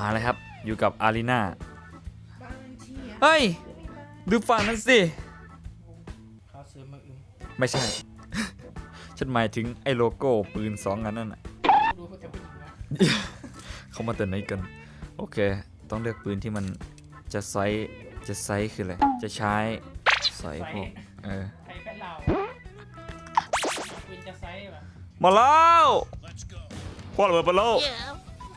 มาเลยครับ อยู่กับอารีนาเฮ้ย ดูฝั่งนั้นสิ เขาซื้อมาอึมไม่ใช่ ฉันหมายถึงไอ้โลโก้ปืนสองอันนั่นน่ะ รู้ว่าจะเป็นยังไงเขามาแต่ไหนกัน โอเค ต้องเลือกปืนที่มันจะไซส์จะไซส์คืออะไร จะใช้ใส่พวกเออไทยเป็นเราปืนจะไซส์แบบมาแล้วคว้าระเบิดไปแล้ว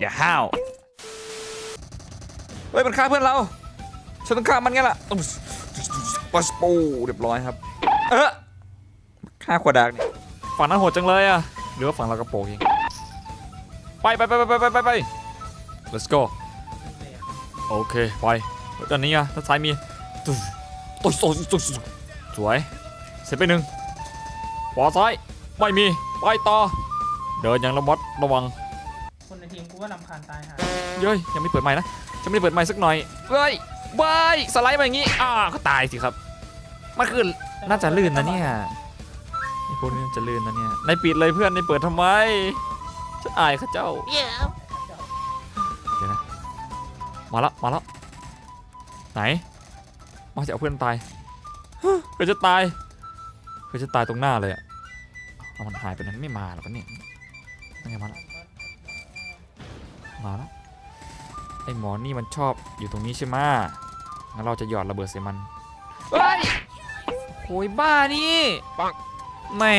อย่าห้าวเฮ้ยมันฆ่าเพื่อนเราฉันต้องฆ่ามันไงล่ะปัสปูเรียบร้อยครับ เออฆ่าขวดดากเนี่ยฝั่งนั้นโหดจังเลยอะหรือว่าฝั่งเรากระโปรงเองไปไปไปไปไปไปไป let's go โอเคไปด้านนี้อะด้านซ้ายมีตุ๊บตุ๊บตุ๊บตุ๊บตุ๊บสวยเสร็จไปหนึ่งขวาซ้ายไม่มีไปต่อเดินอย่างระมัดระวัง คนในทีมกูว่าลำคาญตายหาเย้ยยังไม่เปิดไม้นะจะไม่ได้เปิดไม้สักหน่อยเฮ้ยบายสไลด์มาอย่างงี้อ่าก็ตายสิครับมันคือน่าจะลื่นนะเนี่ยไอ้พวกนี้น่าจะลื่นนะเนี่ยในปิดเลยเพื่อนในเปิดทำไมฉันอายเข้าเจ้าเดี๋ยวนะมาแล้วมาแล้วไหนมาจะเอาเพื่อนตายเพื่อนจะตายเพื่อนจะตายตรงหน้าเลยอะเอามันหายไปนั้นไม่มาหรอกวะเนี่ยนั่นไงมาแล้ว มาแล้วไอ้หมอนี่มันชอบอยู่ตรงนี้ใช่ไหมงั้นเราจะหยอดระเบิดใส่มันเฮ้ยโอยบ้านี่ปังแหม่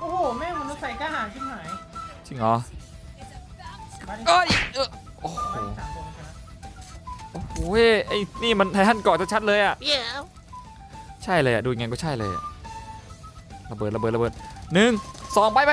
โอ้โห แม่งมนุษย์ใส่กล้าหาญชิบหายจริงเหรอบ้านที่เอ้ยเออโอ้โหบ้านที่สามตัวมันชนะโอ้โหไอ้นี่มันไททันเกาะชัดๆเลยอะ ใช่เลยอะ ดูยังไงก็ใช่เลยอะระเบิดระเบิดระเบิดหนึ่งสองไปไป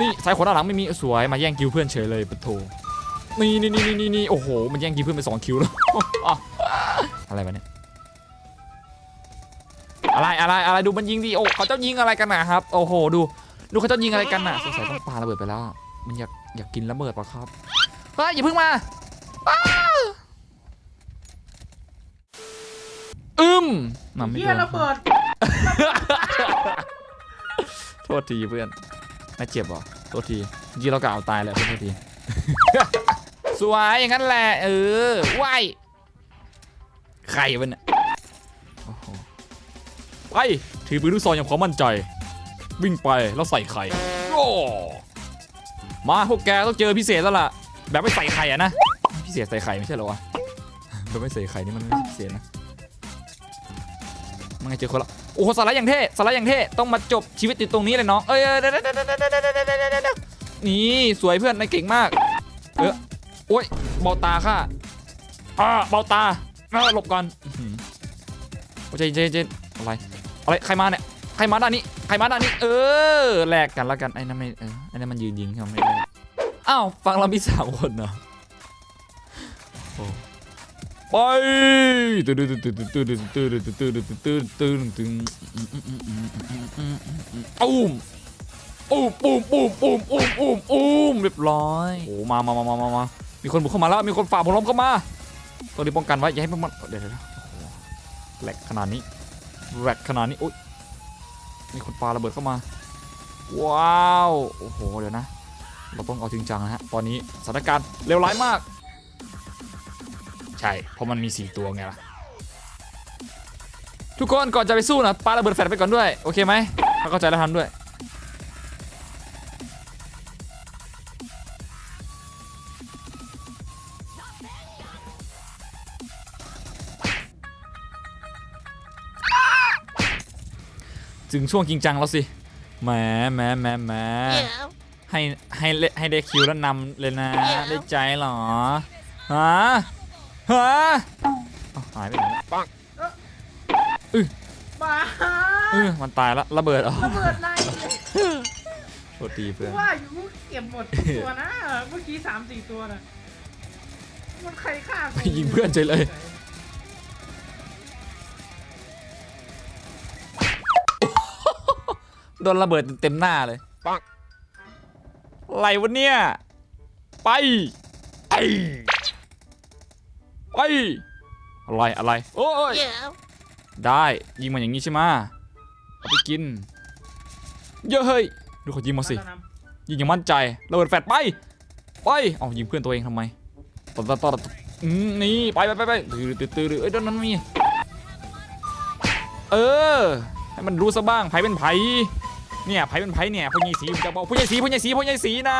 นี่ซ้ายขวาด้านหลังไม่มีสวยมาแย่งคิวเพื่อนเฉยเลยปะโถนี่นี่นี่นี่นี่โอ้โห มันแย่งคิวเพื่อนไปสองคิวแล้วอะไรวะเนี่ยอะไรอะไรอะไรดูมันยิงดิโอ้เขาเจ้ายิงอะไรกันนะครับโอ้โหดูดูเขาเจ้ายิงอะไรกันน่ะสงสัยต้องปาระเบิดไปแล้ว มันอยากอยากกินระเบิดปะครับเฮ้ยอย่าเพิ่งมาอ้าอึมมันไม่เฮีโดยนระเบิดโทษทีเพื่อน ไม่เจ็บเหรอโทษทีจริงๆเรากะเอาตายแหละเพื่อนโทษที สวยอย่างนั้นแหละเออไหวใครวะเนี่ยไปถือปืนลูกซองอย่างความมั่นใจ วิ่งไปแล้วใส่ไข่โอ้มาพวกแกต้องเจอพิเศษแล้วล่ะ แบบไม่ใส่ไข่อะนะพิเศษใส่ไข่ไม่ใช่หรอวะแบบไม่ใส่ไข่นี่มันไม่พิเศษนะมันไงเจอคนละโอ้โหสาระอย่างเท่สาระอย่างเท่ต้องมาจบชีวิตติดตรงนี้เลยน้องเอ้ยนี่สวยเพื่อนนายเก่งมาก เออโอ้ยเบาตาค่ะอ่าเบาตาอ่หลบก่อนโอ้ใจเจนใจเย็นอะไรอะไรใครมาเนี่ยใครมาด้านนี้ใครมาด้านนี้ เออแลกกันแล้วกันไอ้นั่นไม่ไอ้นั่นมันยืนยิงเขาไม่ได้อ้าวฟังเรามีสาวคนเนาะ ไปตื่นตื่นตื่นตื่นตื่นตื่นตื่นตื่นตื่นตื่นตื่นตุ้มอุ้มปุ้มปุ้มปุ้มอุ้มอุ้มอุ้มเรียบร้อยโอ้มามามามามามีคนบุกเข้ามาแล้วมีคนฝ่าผมล้มเข้ามาตัวนี้ป้องกันไว้อย่าให้มันเดี๋ยวเดี๋ยวแหลกขนาดนี้แรกขนาดนี้อุ้ยมีคนปาระเบิดเข้ามา ว้าวโอ้โหเดี๋ยวนะ เราต้องเอาจริงจังนะฮะตอนนี้สถานการณ์เลวร้ายมาก ใช่ เพราะมันมีสี่ตัวไงล่ะ ทุกคนก่อนจะไปสู้นะปาระเบิดแฟลชไปก่อนด้วย โอเคไหมถ้าเข้าใจแล้วทำด้วย ถึงช่วงจริงจังแล้วสิแหมแหมแหมแหมให้ให้ให้ได้คิวแล้วนำเลยนะ ได้ใจหรอฮะ ฮะเอ้าหายไปไหนแล้วบ้าเออมันตายแล้วระเบิดเหรอระเบิดในโทษทีเพื่อนว่าอยู่มึงเก็บหมดทุกตัวนะเมื่อกี้สามสี่ตัวน่ะมันใครฆ่ากูไปยิงเพื่อนเฉยเลยโดนระเบิดเต็มหน้าเลยปังอะไรวะเนี่ย ไปไป ไปอะไรอะไรโอ้ยได้ยิงมันอย่างนี้ใช่ไหมะเอาไปกิน เยอะเฮ้ยดูเขายิงมาสิยิงอย่างมั่นใจระเบิดแฟดไปไปเอายิงเพื่อนตัวเองทำไมตอดตอดตอดอืมนี่ไปไปไปไปตื้อตื้อตื้อตื้อเอ้ยด้านนั้นมีเออให้มันรู้ซะบ้างไผเป็นไผเนี่ยไผเป็นไผเนี่ยผู้ใหญ่สีผมจะบอกผู้ใหญ่สีผู้ใหญ่สีผู้ใหญ่สีนะ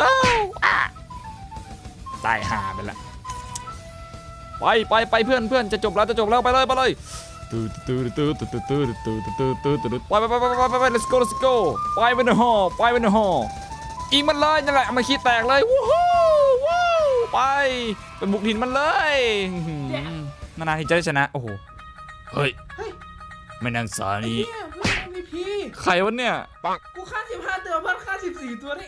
อ้าวอะตายห่าไปละ ไปไปไปเพื่อนเพื่อนจะจบแล้วจะจบแล้วไปเลยไปเลยตื้อตื้อตื้อตื้อตื้อตื้อตื้อตื้อตื้อตื้อไปไปไปไปไปไปไป let's go let's go ไปไปในหอไปไปในหออีกมันเลยนั่นแหละเอามาขี้แตกเลยวู้ฮู้วู้ไปไปบุกถิ่นมันเลยอื้อหือนานๆที่จะได้ชนะโอ้โหเฮ้ยเฮ้ยไม่นางสาไอ้นีเหี้ยเพื่อน MVP ใครวะเนี่ยกูฆ่าสิบห้าตัวเพื่อนฆ่าสิบสี่ตัวได้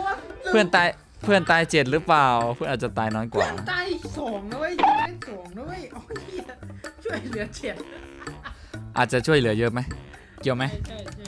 What the- เพื่อนตาย เพื่อนตายเจ็ดหรือเปล่า เพื่อนอาจจะตายน้อยกเพื่ว่า อนตายอีกสองนะเว้ยยิงได้สองนะเว้ยโอ้ยเหี้ยช่วยเหลือเจ็ดอาจจะช่วยเหลือเยอะไหม เกี่ยวไหม ใช่ใช่ใช่